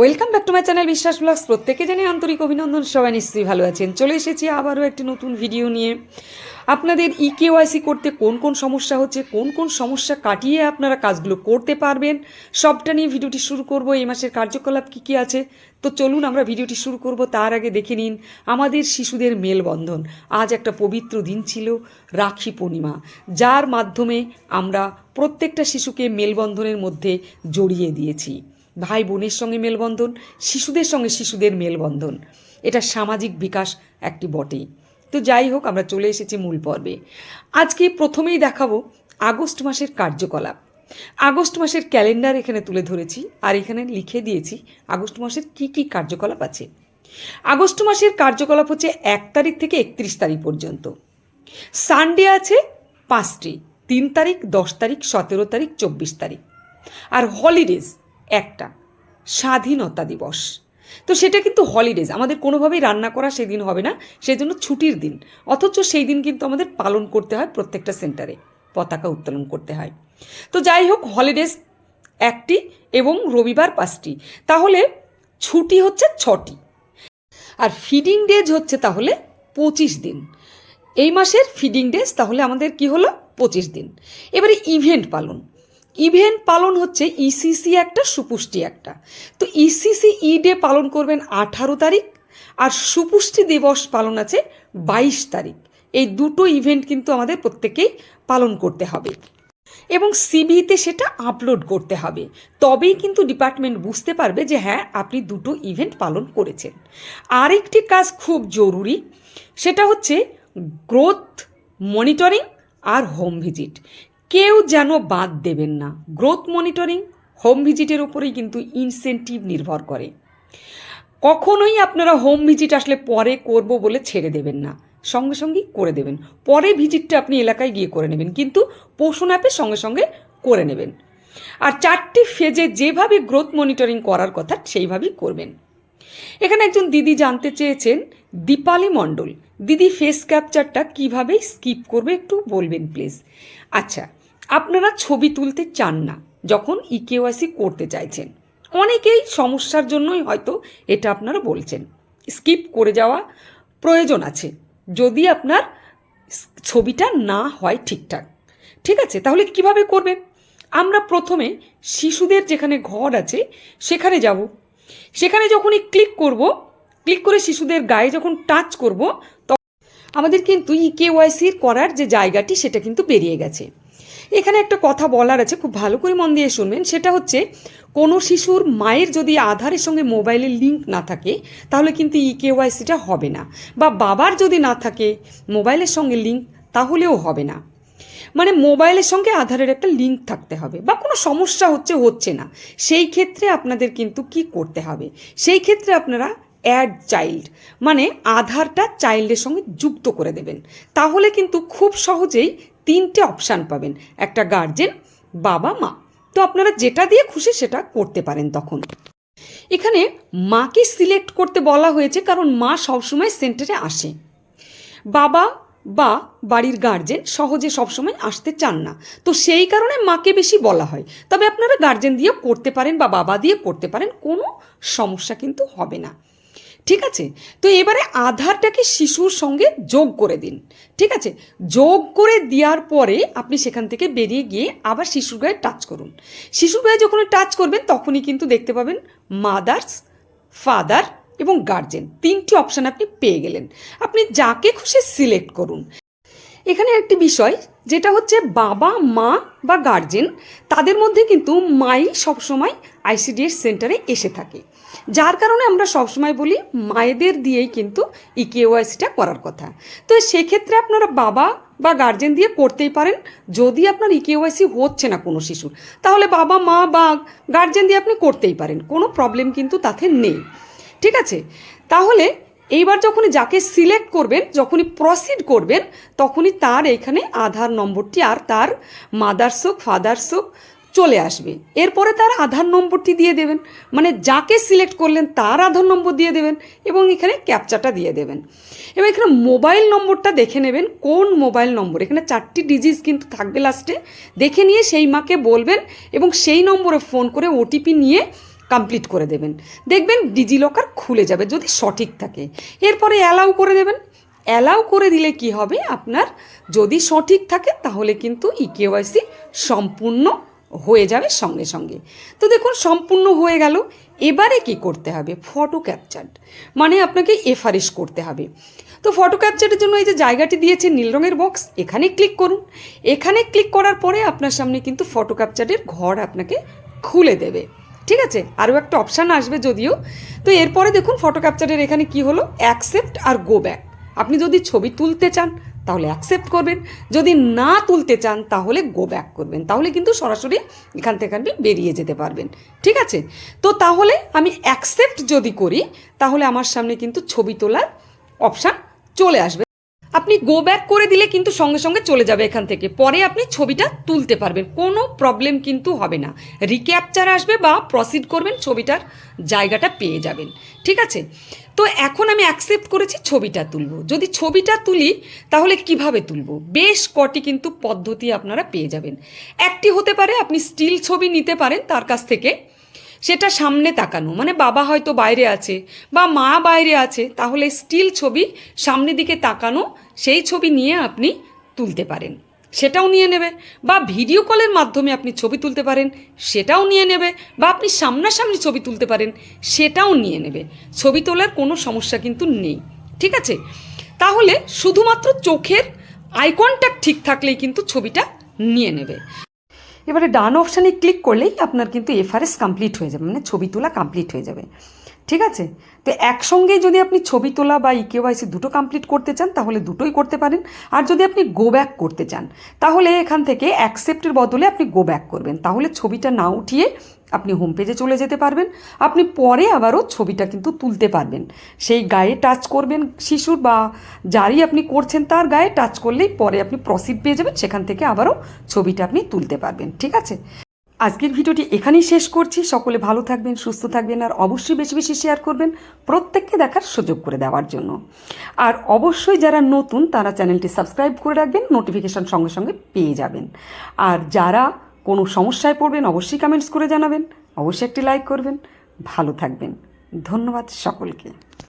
Welcome back to my channel Biswas vlogs প্রত্যেকে জানি আন্তরিক অভিনন্দন, সবাই নিশ্চয়ই ভালো আছেন। চলে এসেছি আবারও একটি নতুন ভিডিও নিয়ে। আপনাদের ই কেওয়াইসি করতে কোন কোন সমস্যা হচ্ছে, কোন কোন সমস্যা কাটিয়ে আপনারা কাজগুলো করতে পারবেন, সবটা নিয়ে ভিডিওটি শুরু করব। এই মাসের কার্যকলাপ কী কী আছে, তো চলুন আমরা ভিডিওটি শুরু করব। তার আগে দেখে নিন, আমাদের শিশুদের মেলবন্ধন। আজ একটা পবিত্র দিন ছিল, রাখি পূর্ণিমা। যার মাধ্যমে আমরা প্রত্যেকটা শিশুকে মেলবন্ধনের মধ্যে জড়িয়ে দিয়েছি। ভাই বোনের সঙ্গে মেলবন্ধন, শিশুদের সঙ্গে শিশুদের মেলবন্ধন। এটা সামাজিক বিকাশ একটি বটেই। তো যাই হোক, আমরা চলে এসেছি মূল পর্বে। আজকে প্রথমেই দেখাবো আগস্ট মাসের কার্যকলাপ। আগস্ট মাসের ক্যালেন্ডার এখানে তুলে ধরেছি আর এখানে লিখে দিয়েছি আগস্ট মাসের কি কি কার্যকলাপ আছে। আগস্ট মাসের কার্যকলাপ হচ্ছে এক তারিখ থেকে একত্রিশ তারিখ পর্যন্ত। সানডে আছে পাঁচটি, তিন তারিখ, দশ তারিখ, সতেরো তারিখ, চব্বিশ তারিখ। আর হলিডেজ একটা, স্বাধীনতা দিবস। তো সেটা কিন্তু হলিডেজ আমাদের কোনোভাবেই রান্না করা সেদিন হবে না সেই জন্য ছুটির দিন। অথচ সেই দিন কিন্তু আমাদের পালন করতে হয় প্রত্যেকটা সেন্টারে পতাকা উত্তোলন করতে হয়। তো যাই হোক হলিডেজ একটি এবং রবিবার পাঁচটি। তাহলে ছুটি হচ্ছে ছটি। আর ফিডিং ডেজ হচ্ছে তাহলে পঁচিশ দিন। এই মাসের ফিডিং ডেজ তাহলে আমাদের কি হলো? পঁচিশ দিন। এবারে ইভেন্ট পালন। ইভেন্ট পালন হচ্ছে ইসিসি একটা, সুপুষ্টি একটা। তো ইসিসি ই ডে পালন করবেন আঠারো তারিখ আর সুপুষ্টি দিবস পালন আছে বাইশ তারিখ। এই দুটো ইভেন্ট কিন্তু আমাদের প্রত্যেকেই পালন করতে হবে। এবং সিবিতে সেটা আপলোড করতে হবে। তবেই কিন্তু ডিপার্টমেন্ট বুঝতে পারবে যে হ্যাঁ আপনি দুটো ইভেন্ট পালন করেছেন। আরেকটি কাজ খুব জরুরি, সেটা হচ্ছে গ্রোথ মনিটরিং আর হোম ভিজিট। কেউ যেন বাদ দেবেন না। গ্রোথ মনিটরিং হোম ভিজিটের উপরেই কিন্তু ইনসেন্টিভ নির্ভর করে। কখনোই আপনারা হোম ভিজিট আসলে পরে করব বলে ছেড়ে দেবেন না। সঙ্গে সঙ্গেই করে দেবেন। পরে ভিজিটটা আপনি এলাকায় গিয়ে করে নেবেন। কিন্তু পোষণ অ্যাপে সঙ্গে সঙ্গে করে নেবেন। আর চারটি ফেজে যেভাবে গ্রোথ মনিটরিং করার কথা সেইভাবেই করবেন। এখানে একজন দিদি জানতে চেয়েছেন, দীপালি মণ্ডল। দিদি ফেস ক্যাপচারটা কীভাবে স্কিপ করবে একটু বলবেন প্লিজ আচ্ছা আপনারা ছবি তুলতে চান না, যখন E ইকেওয়াইসি করতে চাইছেন। অনেকেই সমস্যার জন্যই হয়তো এটা আপনারা বলছেন। স্কিপ করে যাওয়া প্রয়োজন আছে, যদি আপনার ছবিটা না হয় ঠিকঠাক। ঠিক আছে, তাহলে কীভাবে করবেন আমরা প্রথমে শিশুদের যেখানে ঘর আছে, সেখানে যাব। সেখানে যখনই ক্লিক করব, ক্লিক করে শিশুদের গায়ে যখন টাচ করব, তখন আমাদের কিন্তু ই কেওয়াইসির করার যে জায়গাটি, সেটা কিন্তু বেরিয়ে গেছে। এখানে একটা কথা বলার আছে, খুব ভালো করে মন দিয়ে শুনবেন। সেটা হচ্ছে, কোনো শিশুর মায়ের যদি আধারের সঙ্গে মোবাইলের লিঙ্ক না থাকে, তাহলে কিন্তু ই কেওয়াইসিটা হবে না। বা বাবার যদি না থাকে মোবাইলের সঙ্গে লিঙ্ক তাহলেও হবে না। মানে মোবাইলের সঙ্গে আধারের একটা লিঙ্ক থাকতে হবে, বা কোনো সমস্যা হচ্ছে হচ্ছে না। সেই ক্ষেত্রে আপনাদের কিন্তু কি করতে হবে? সেই ক্ষেত্রে আপনারা অ্যাড চাইল্ড মানে আধারটা চাইল্ডের সঙ্গে যুক্ত করে দেবেন। তাহলে কিন্তু খুব সহজেই তিনটে অপশান পাবেন। একটা গার্জেন বাবা, মা। তো আপনারা যেটা দিয়ে খুশি সেটা করতে পারেন তখন। এখানে মাকে সিলেক্ট করতে বলা হয়েছে কারণ মা সবসময় সেন্টারে আসে। বাবা বা বাড়ির গার্জেন সহজে সবসময় আসতে চান না। তো সেই কারণে মাকে বেশি বলা হয়। তবে আপনারা গার্জেন দিয়ে করতে পারেন বা বাবা দিয়ে করতে পারেন, কোনো সমস্যা কিন্তু হবে না। ঠিক আছে? তো এবারে আধারটাকে শিশুর সঙ্গে যোগ করে দিন। ঠিক আছে? যোগ করে দেওয়ার পরে আপনি সেখান থেকে বেরিয়ে গিয়ে আবার শিশুর গায়ে টাচ করুন। শিশুর গায়ে যখন টাচ করবেন, তখনই কিন্তু দেখতে পাবেন মাদার্স ফাদার এবং গার্জেন তিনটি অপশান আপনি পেয়ে গেলেন। আপনি যাকে খুশি সিলেক্ট করুন। এখানে একটি বিষয়, যেটা হচ্ছে বাবা, মা বা গার্জেন তাদের মধ্যে কিন্তু মাই সবসময় আইসিডিএস সেন্টারে এসে থাকে। যার কারণে আমরা সবসময় বলি মায়েদের দিয়েই কিন্তু ইকেওয়াইসিটা করার কথা। তো সেক্ষেত্রে আপনারা বাবা বা গার্জেন দিয়ে করতেই পারেন। যদি আপনার ইকেওয়াইসি হচ্ছে না কোনো শিশুর, তাহলে বাবা, মা বা গার্জেন দিয়ে আপনি করতেই পারেন। কোনো প্রবলেম কিন্তু তাতে নেই। ঠিক আছে? তাহলে এইবার যখনই যাকে সিলেক্ট করবেন, যখনই প্রসিড করবেন, তখনই তার এখানে আধার নম্বরটি আর তার মাদার্স হোক ফাদার্স হোক চলে আসবে। এরপরে তার আধার নম্বরটি দিয়ে দেবেন। মানে যাকে সিলেক্ট করলেন, তার আধার নম্বর দিয়ে দেবেন এবং এখানে ক্যাপচাটা দিয়ে দেবেন। এবার এখানে মোবাইল নম্বরটা দেখে নেবেন। কোন মোবাইল নম্বর? এখানে চারটি ডিজিজ কিন্তু থাকবে লাস্টে দেখে নিয়ে সেই মাকে বলবেন এবং সেই নম্বরে ফোন করে ওটিপি নিয়ে কমপ্লিট করে দেবেন। দেখবেন ডিজিলকার খুলে যাবে যদি সঠিক থাকে। এরপরে অ্যালাউ করে দেবেন। অ্যালাউ করে দিলে কি হবে? আপনার যদি সঠিক থাকে তাহলে কিন্তু ই কেওয়াইসি সম্পূর্ণ হয়ে যাবে সঙ্গে সঙ্গে। তো দেখুন, সম্পূর্ণ হয়ে গেল। এবারে কি করতে হবে? ফটো ক্যাপচার মানে আপনাকে এফারিশ করতে হবে। তো ফটো ক্যাপচারের জন্য এই যে জায়গাটি দিয়েছে নীল রঙের বক্স এখানে ক্লিক করুন। এখানে ক্লিক করার পরে আপনার সামনে কিন্তু ফটো ক্যাপচারের ঘর আপনাকে খুলে দেবে। ঠিক আছে? আরও একটা অপশান আসবে যদিও। তো এরপরে দেখুন ফটো ক্যাপচারের এখানে কি হলো? অ্যাকসেপ্ট আর গো ব্যাক আপনি যদি ছবি তুলতে চান, তাহলে অ্যাকসেপ্ট করবেন। যদি না তুলতে চান, তাহলে গো ব্যাক করবেন। তাহলে কিন্তু সরাসরি এখান থেকে আপনি বেরিয়ে যেতে পারবেন। ঠিক আছে? তো তাহলে আমি অ্যাকসেপ্ট যদি করি, তাহলে আমার সামনে কিন্তু ছবি তোলার অপশান চলে আসবে। আপনি গো ব্যাক করে দিলে কিন্তু সঙ্গে সঙ্গে চলে যাবে এখান থেকে। পরে আপনি ছবিটা তুলতে পারবেন। কোনো প্রবলেম কিন্তু হবে না। রিক্যাপচার আসবে বা প্রসিড করবেন, ছবিটার জায়গাটা পেয়ে যাবেন। ঠিক আছে? তো এখন আমি অ্যাকসেপ্ট করেছি, ছবিটা তুলব। যদি ছবিটা তুলি, তাহলে কীভাবে তুলব? বেশ কটি কিন্তু পদ্ধতি আপনারা পেয়ে যাবেন। একটি হতে পারে আপনি স্টিল ছবি নিতে পারেন তার কাছ থেকে। সেটা সামনে তাকানো। মানে বাবা হয়তো বাইরে আছে বা মা বাইরে আছে, তাহলে স্টিল ছবি সামনের দিকে তাকানো, সেই ছবি নিয়ে আপনি তুলতে পারেন। সেটাও নিয়ে নেবে বা ভিডিও কলের মাধ্যমে আপনি ছবি তুলতে পারেন, সেটাও নিয়ে নেবে বা আপনি সামনাসামনি ছবি তুলতে পারেন, সেটাও নিয়ে নেবে। ছবি তোলার কোনো সমস্যা কিন্তু নেই, ঠিক আছে? তাহলে শুধুমাত্র চোখের আই কন্ট্যাক্ট ঠিক থাকলেই কিন্তু ছবিটা নিয়ে নেবে। এবারে ডান অপশানে ক্লিক করলেই আপনার কিন্তু এফআরএস কমপ্লিট হয়ে যাবে মানে ছবি তোলা কমপ্লিট হয়ে যাবে। ঠিক আছে? তো একসঙ্গে যদি আপনি ছবি তোলা বা ইকেওয়াইসি দুটো কমপ্লিট করতে চান, তাহলে দুটোই করতে পারেন। আর যদি আপনি গো ব্যাক করতে চান, তাহলে এখান থেকে অ্যাকসেপ্টের বদলে আপনি গো ব্যাক করবেন। তাহলে ছবিটা না উঠিয়ে আপনি হোম পেজে চলে যেতে পারবেন। আপনি পরে আবারও ছবিটা কিন্তু তুলতে পারবেন। সেই গায়ে টাচ করবেন শিশুর বা যারই আপনি করছেন তার গায়ে টাচ করলেই পরে আপনি প্রসিড পেয়ে যাবেন। সেখান থেকে আবারও ছবিটা আপনি তুলতে পারবেন। ঠিক আছে? আজকের ভিডিওটি এখানেই শেষ করছি। সকলে ভালো থাকবেন, সুস্থ থাকবেন আর অবশ্যই বেশি বেশি শেয়ার করবেন প্রত্যেককে দেখার সুযোগ করে দেওয়ার জন্য। আর অবশ্যই যারা নতুন, তারা চ্যানেলটি সাবস্ক্রাইব করে রাখবেন নোটিফিকেশান সঙ্গে সঙ্গে পেয়ে যাবেন। আর যারা কোনো সমস্যায় পড়বেন, অবশ্যই কমেন্টস করে জানাবেন। অবশ্যই একটি লাইক করবেন। ভালো থাকবেন। ধন্যবাদ সকলকে।